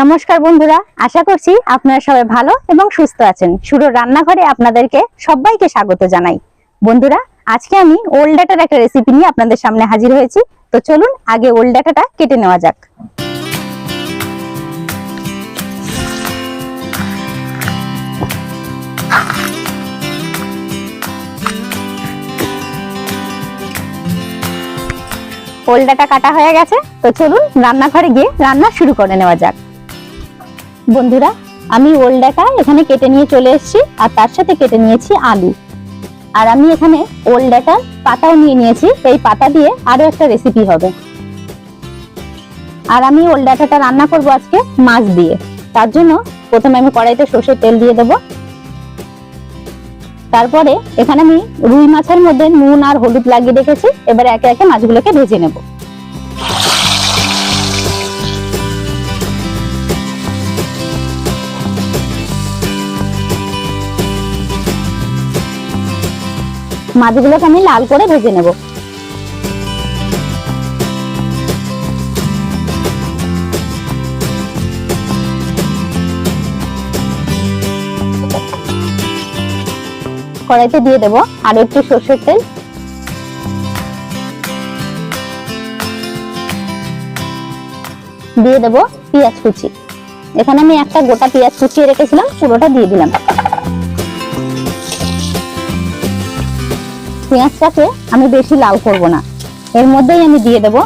নমস্কার বন্ধুরা, আশা করছি আপনারা সবাই ভালো এবং সুস্থ আছেন। শুরু রান্নাঘরে আপনাদেরকে সবাইকে স্বাগত জানাই। বন্ধুরা, আজকে আমি ওল্ড ডাটার একটা রেসিপি নিয়ে আপনাদের সামনে হাজির হয়েছি। তো চলুন আগে ওল্ড ডাটাটা কেটে নেওয়া যাক। ওল্ড ডাটা কাটা হয়ে গেছে। তো চলুন রান্নাঘরে গিয়ে রান্না শুরু করে নেওয়া যাক। বন্ধুরা, আমি ওল ডাটা এখানে কেটে নিয়ে চলে এসেছি, আর তার সাথে কেটে নিয়েছি আলু। আর আমি এখানে ওল ডাটার পাতাও নিয়ে নিয়েছি এই পাতা দিয়ে আরও একটা রেসিপি হবে। আর আমি ওল ডাটাটা রান্না করব আজকে মাছ দিয়ে। তার জন্য প্রথমে আমি কড়াইতে সর্ষের তেল দিয়ে দেব। তারপরে এখানে আমি রুই মাছের মধ্যে নুন আর হলুদ লাগিয়ে রেখেছি, এবারে একে একে মাছগুলোকে ভেজে নেব। মাছগুলোকে আমি লাল করে ভেজে নেব। কড়াইতে দিয়ে দেব আর একটু সর্ষের তেল। দিয়ে দেব পেঁয়াজ কুচি। এখানে আমি একটা গোটা পেঁয়াজ কুচিয়ে রেখেছিলাম পুরোটা দিয়ে দিলাম। পেঁয়াজটাকে আমি বেশি লাল করব না। এর মধ্যেই আমি দিয়ে দেব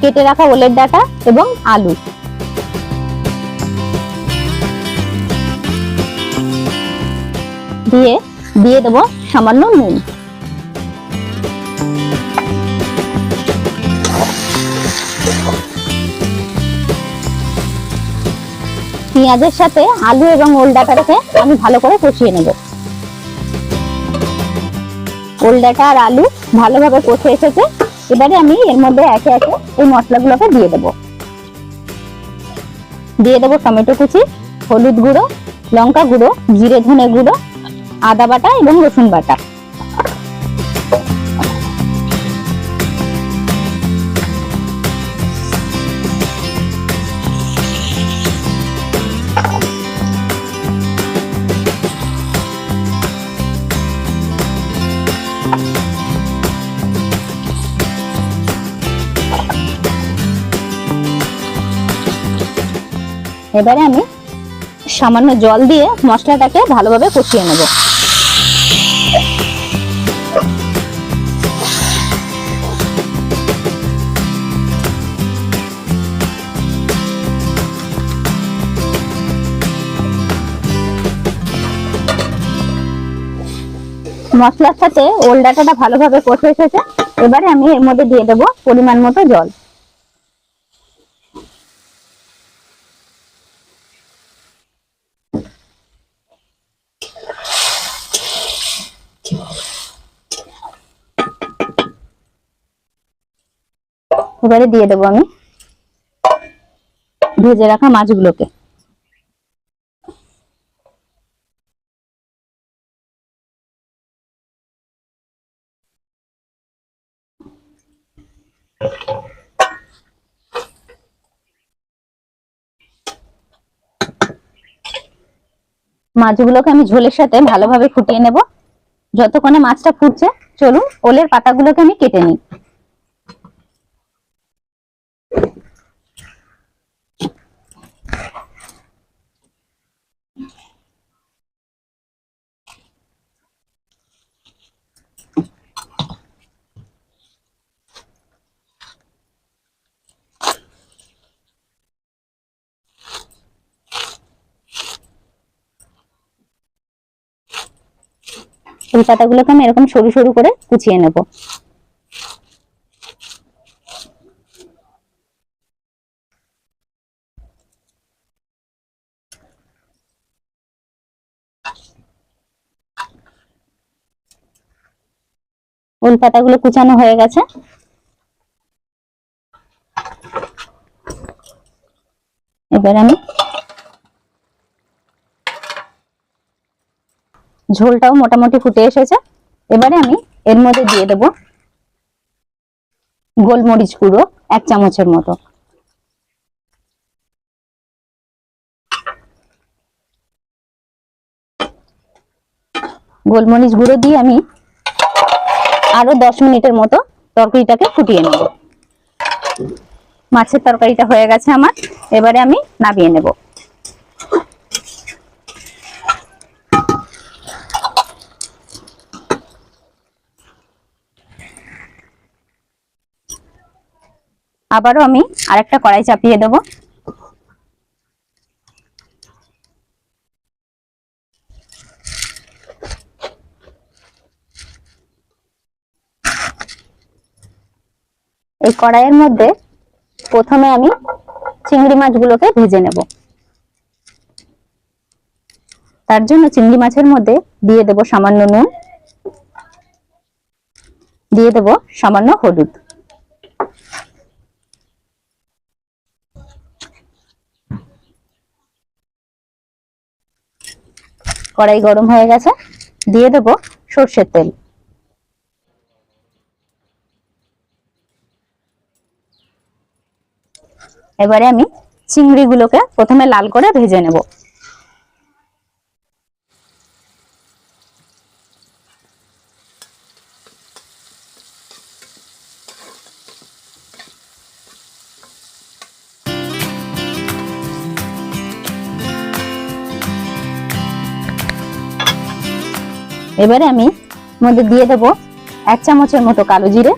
কেটে রাখা ওলের ডাটা এবং আলু। দিয়ে দিয়ে দেব সামান্য নুন। পেঁয়াজের সাথে আলু এবং ওল ডাটাটাকে আমি ভালো করে কষিয়ে নেব। ওলডাটা আর আলু ভালোভাবে কষে এসেছে। এবারে আমি এর মধ্যে একে একে এই মশলাগুলোকে দিয়ে দেব। দিয়ে দেবো টমেটো কুচি, হলুদ গুঁড়ো, লঙ্কা গুঁড়ো, জিরে ধনে গুঁড়ো, আদা বাটা এবং রসুন বাটা। এবারে আমি সামান্য জল দিয়ে মশলাটাকে ভালোভাবে কষিয়ে নেব। মশলার সাথে ওল ডাটাটা ভালোভাবে কষে এসেছে। এবারে আমি এর মধ্যে দিয়ে দেবো পরিমাণ মতো জল। এবারে দিয়ে দেবো আমি। ভেজে রাখা মাছগুলোকে। মাছগুলোকে আমি ঝোলের সাথে ভালোভাবে ফুটিয়ে নেব। যতক্ষণে মাছটা ফুটছে, চলুন ওলের পাতাগুলোকে আমি কেটে নিই। এই পাতাগুলোকে আমি এরকম সরু সরু করে কুচিয়ে নেব। ওল পাতাগুলো কুচানো হয়ে গেছে। এবার আমি ঝোলটাও মোটামুটি ফুটে এসেছে। এবারে আমি এর মধ্যে দিয়ে দেব গোলমরিচ গুঁড়ো, এক চামচের মতো। গোলমরিচ গুঁড়ো দিয়ে আমি আরও দশ মিনিটের মতো তরকারিটাকে ফুটিয়ে নেব। মাছের তরকারিটা হয়ে গেছে আমার। এবারে আমি নামিয়ে নেব। আবারও আমি আরেকটা কড়াই চাপিয়ে দেব। এই কড়াইয়ের মধ্যে প্রথমে আমি চিংড়ি মাছগুলোকে ভেজে নেব। তার জন্য চিংড়ি মাছের মধ্যে দিয়ে দেব সামান্য নুন, দিয়ে দেব সামান্য হলুদ। কড়াই গরম হয়ে গেছে, দিয়ে দেব সর্ষের তেল। এবারে আমি চিংড়িগুলোকে প্রথমে লাল করে ভেজে নেব। এবারে আমি মধ্যে দিয়ে দেব এক চামচের মতো কালো জিরে।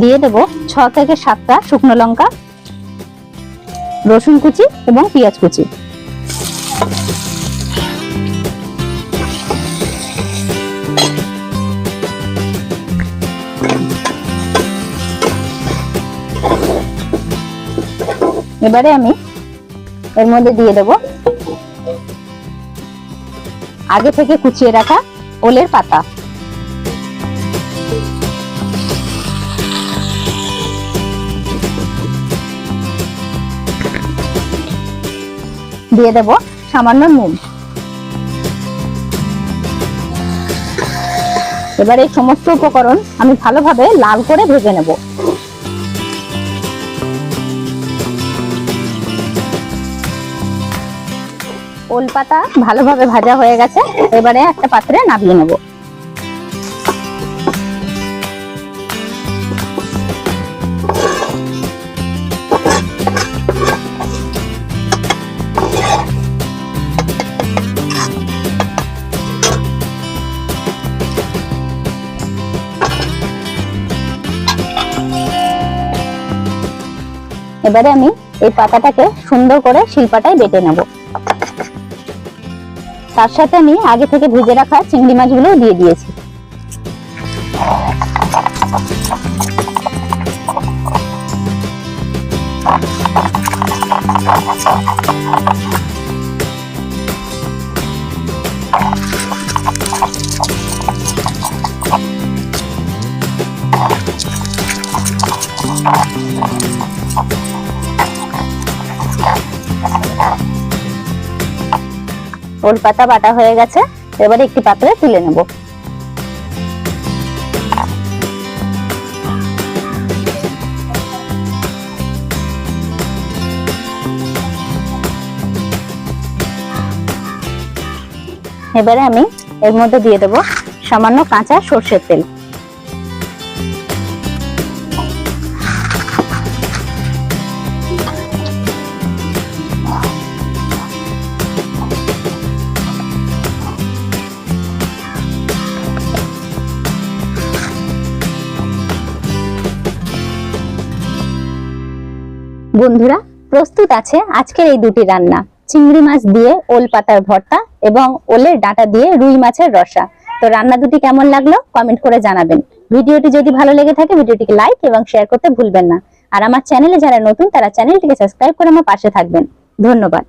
দিয়ে দেব ছ থেকে সাতটা শুকনো লঙ্কা, রসুন কুচি এবং পেঁয়াজ কুচি। এবারে আমি এর মধ্যে দিয়ে দেব আগে থেকে কুচিয়ে রাখা ওলের পাতা। দিয়ে দেব সামান্য নুন। এবার এই সমস্ত উপকরণ আমি ভালোভাবে লাল করে ভেজে নেব। ওল পাতা ভালোভাবে ভাজা হয়ে গেছে, এবারে একটা পাত্রে নামিয়ে নেব। এবারে আমি এই পাতাটাকে সুন্দর করে শিলপাটায় বেটে নেব। তার সাথে আমি আগে থেকে ভেজে রাখা চিংড়ি মাছগুলো দিয়ে দিয়েছি। ওল পাতা বাটা হয়ে গেছে, এবারে একটি পাত্রে তুলে নেব। এবারে আমি এর মধ্যে দিয়ে দেব সামান্য কাঁচা সর্ষের তেল। বন্ধুরা, প্রস্তুত আছে আজকের এই দুটি রান্না। চিংড়ি মাছ দিয়ে ওল পাতার ভর্তা এবং ওলের ডাঁটা দিয়ে রুই মাছের রসা। তো রান্না দুটি কেমন লাগল কমেন্ট করে জানাবেন। ভিডিওটি যদি ভালো লেগে থাকে, ভিডিওটিকে লাইক এবং শেয়ার করতে ভুলবেন না। আর আমার চ্যানেলে যারা নতুন, তারা চ্যানেলটিকে সাবস্ক্রাইব করে আমার পাশে থাকবেন। ধন্যবাদ।